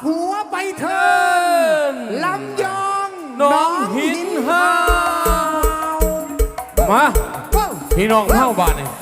ผัวไปเถินลำยองน้องหินห้าวมาเว้าพี่น้องเข้าบ้านนี่เ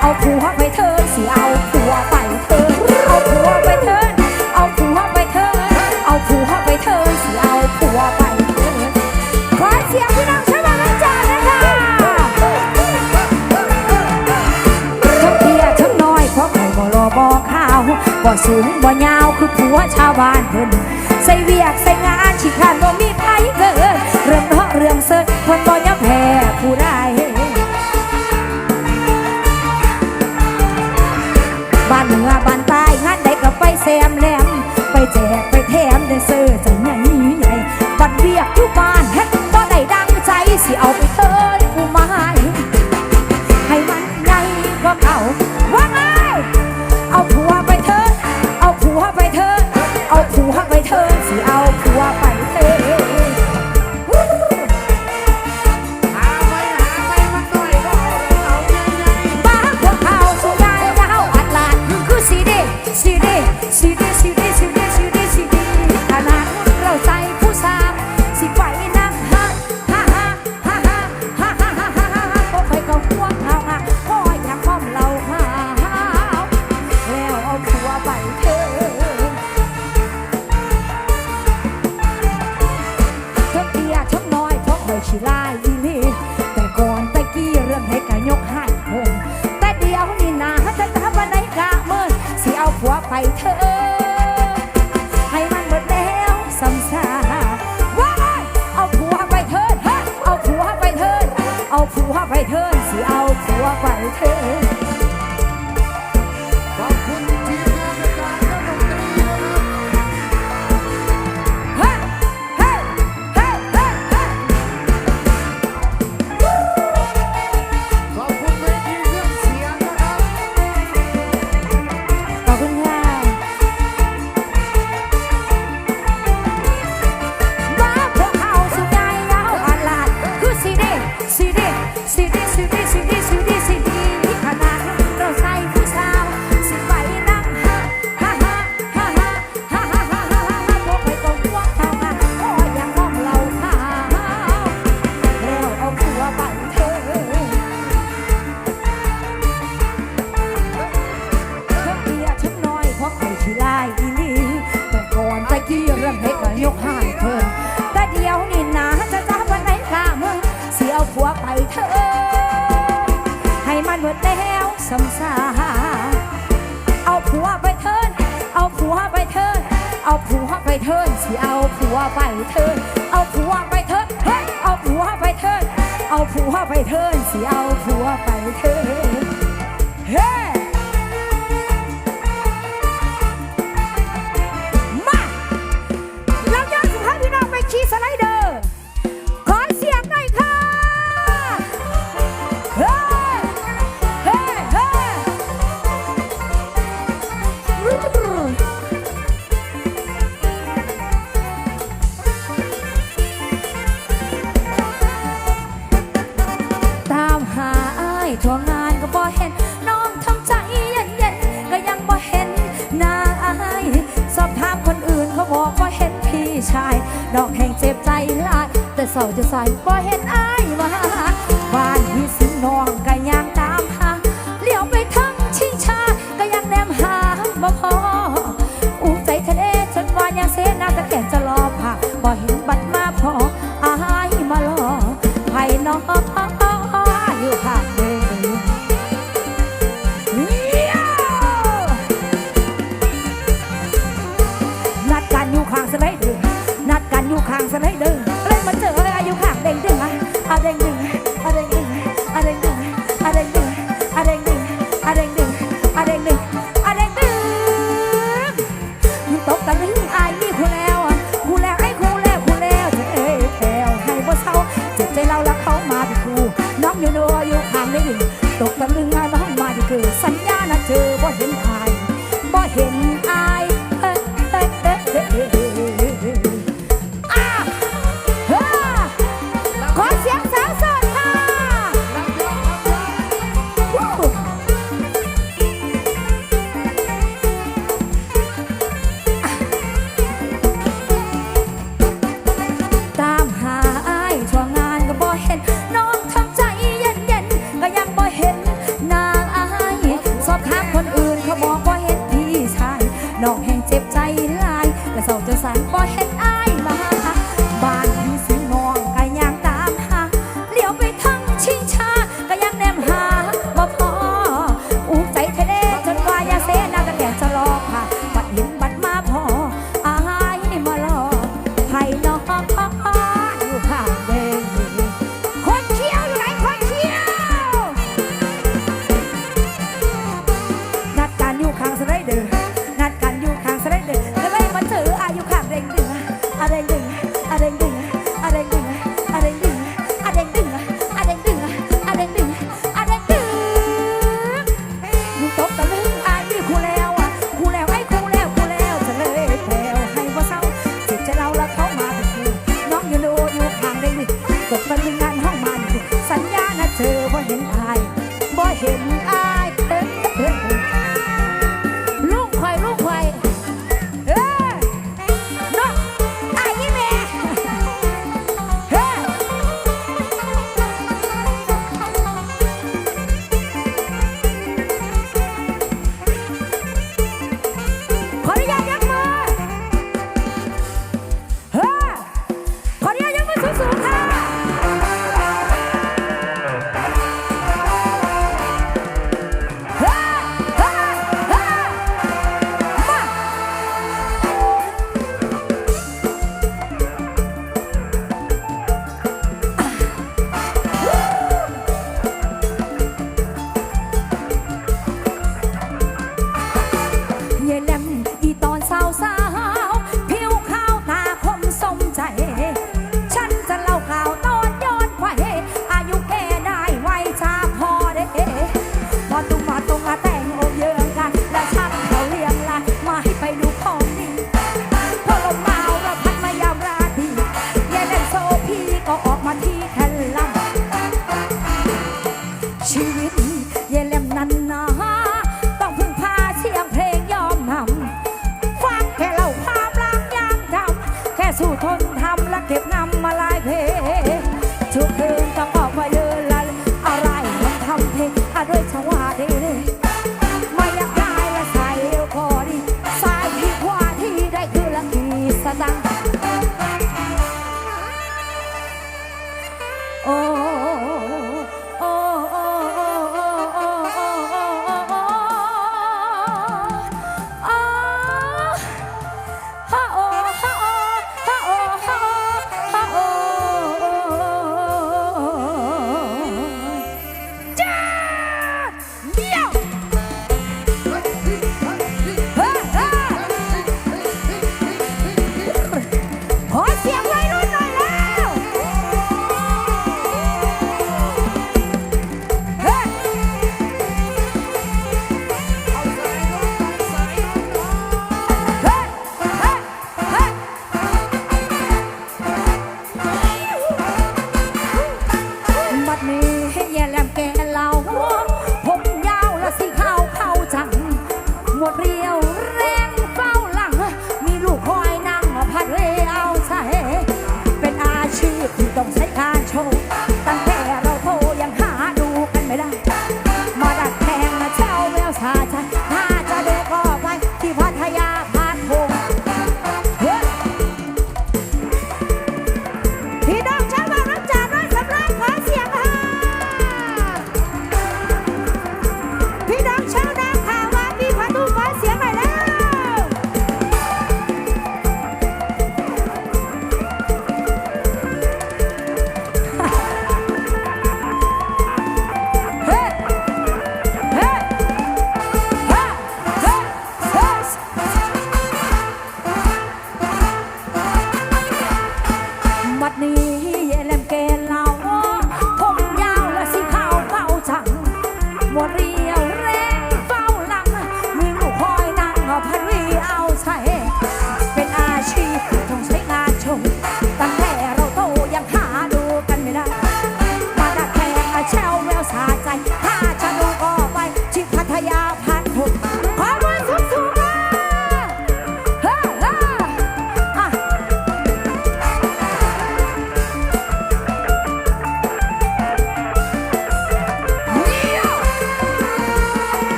เอาผัวไปเถินสิเอาผัวไปเถินเอาผัวไปเถินเอาผัวไปเถินเอาผัวไปเถินสิเอาผัวไปเถินขอเสียงพี่น้องช่วยมานจานะคะทั้งเพียทั้งน้อยเพราะใครบ่รอบ่ข้าวบ่สูงบ่ยาวคือผัวชาวบ้านเพิ่นใส่เวียกใส่งานชิคานบ่มี สิเอาไป ชิลายอีนี่แต่ก่อนตะกี้เรื่องให้กะยกให้เพิ่นแต่เดียวนี่นาจะทำอะไรกะเมินสิเอาผัวไปเถอะให้มันหมดแล้วสำสาว้าเอาผัวไปเถิดเฮ้ยเอาผัวไปเถิดเอาผัวไปเถิดสิเอาผัวไปเถิด สา เอาผัวไปเทิน เอาผัวไปเทิน เอาผัวไปเทินสิเอาผัวไปเทิน เอาผัวไปเทินเฮ้ยเอาผัวไปเทิน เอาผัวไปเทินสิเอาผัวไปเทินเฮ้ ยทั่วงานก็บ่เห็น น้องทำใจเย็นเย็นก็ยังบ่เห็นหน้าอายสอบถามคนอื่นเขาบอกว่าเห็นพี่ชายดอกแห่งเจ็บใจหลาย แต่เศร้าจะใส่บ่เห็นอายมาบ้านที่สิงน้องก็ยังตามหาเลี้ยวไปทั้งชิงชาก็ยังแนมหาบ่พอ กันให้เด้อ เยเล่มนั้นนะต้องพึ่งพาเสียงเพลงยอมทำฟังแค่เล่าความรักยางทำแค่สู้ทนทำและเก็บนำ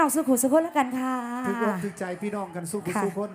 น้องสุขุสุขคนแล้วกันค่ะ ถึงอกถึงใจพี่น้องกันสู้คุณค่ะ สู้คน